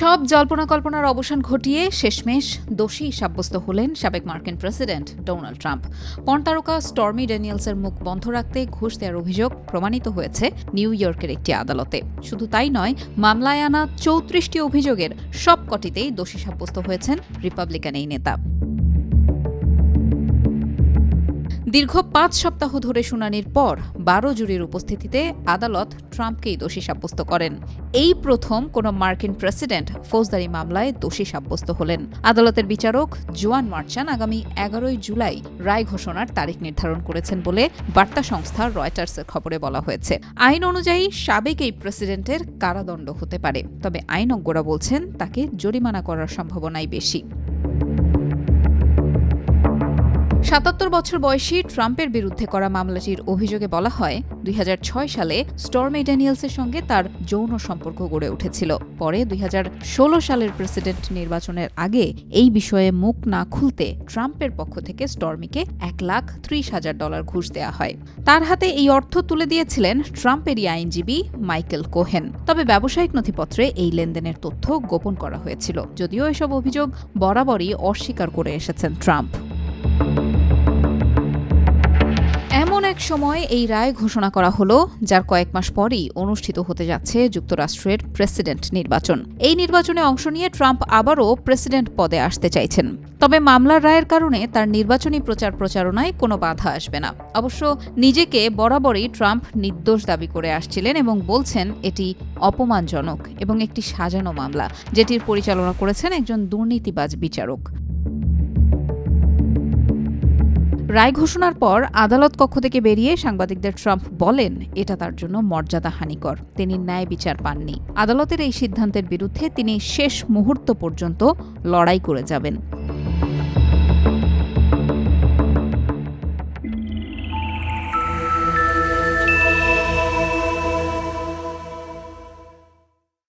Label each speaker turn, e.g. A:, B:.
A: সব জল্পনা কল্পনার অবসান ঘটিয়ে শেষমেশ দোষী সাব্যস্ত হলেন সাবেক মার্কিন প্রেসিডেন্ট ডোনাল্ড ট্রাম্প। তারকা স্টর্মি ড্যানিয়েলসের মুখ বন্ধ রাখতে ঘুষ দেওয়ার অভিযোগ প্রমাণিত হয়েছে নিউ ইয়র্কের একটি আদালতে। শুধু তাই নয়, মামলায় আনা চৌত্রিশটি অভিযোগের সবকটিতেই দোষী সাব্যস্ত হয়েছেন রিপাবলিকান এই নেতা। দীর্ঘ পাঁচ সপ্তাহ ধরে শুনানির পর বারো জুরির উপস্থিতিতে আদালত ট্রাম্পকেই দোষী সাব্যস্ত করেন। এই প্রথম কোনো মার্কিন প্রেসিডেন্ট ফৌজদারি মামলায় দোষী সাব্যস্ত হলেন। আদালতের বিচারক জোয়ান মার্চান আগামী এগারোই জুলাই রায় ঘোষণার তারিখ নির্ধারণ করেছেন বলে বার্তা সংস্থা রয়টার্সের খবরে বলা হয়েছে। আইন অনুযায়ী সাবেক এই প্রেসিডেন্টের কারাদণ্ড হতে পারে, তবে আইনজ্ঞরা বলছেন তাকে জরিমানা করার সম্ভাবনাই বেশি। সাতাত্তর বছর বয়সী ট্রাম্পের বিরুদ্ধে করা মামলাটির অভিযোগে বলা হয়, দুই হাজার ছয় সালে স্টর্মি ড্যানিয়েলসের সঙ্গে তার যৌন সম্পর্ক গড়ে উঠেছিল। পরে দুই হাজার ষোলো সালের প্রেসিডেন্ট নির্বাচনের আগে এই বিষয়ে মুখ না খুলতে ট্রাম্পের পক্ষ থেকে স্টর্মিকে এক লাখ ত্রিশ হাজার ডলার ঘুষ দেওয়া হয়। তার হাতে এই অর্থ তুলে দিয়েছিলেন ট্রাম্পেরই আইনজীবী মাইকেল কোহেন। তবে ব্যবসায়িক নথিপত্রে এই লেনদেনের তথ্য গোপন করা হয়েছিল। যদিও এসব অভিযোগ বরাবরই অস্বীকার করে এসেছেন ট্রাম্প। এমন এক সময় এই রায় ঘোষণা করা হলো, যার কয়েক মাস পরই অনুষ্ঠিত হতে যাচ্ছে যুক্তরাষ্ট্রের প্রেসিডেন্ট নির্বাচন। এই নির্বাচনে অংশ নিয়ে ট্রাম্প আবারও প্রেসিডেন্ট পদে আসতে চাইছেন। তবে মামলার রায়ের কারণে তার নির্বাচনী প্রচার প্রচারণায় কোনো বাধা আসবে না। অবশ্য নিজেকে বরাবরই ট্রাম্প নির্দোষ দাবি করে আসছিলেন এবং বলছেন এটি অপমানজনক এবং একটি সাজানো মামলা, যেটির পরিচালনা করেছেন একজন দুর্নীতিবাজ বিচারক। রায় ঘোষণার পর আদালত কক্ষ থেকে বেরিয়ে সাংবাদিকদের ট্রাম্প বলেন, এটা তার জন্য মর্যাদা হানিকর। তিনি ন্যায় বিচার পাননি। আদালতের এই সিদ্ধান্তের বিরুদ্ধে তিনি শেষ মুহূর্ত পর্যন্ত লড়াই করে যাবেন।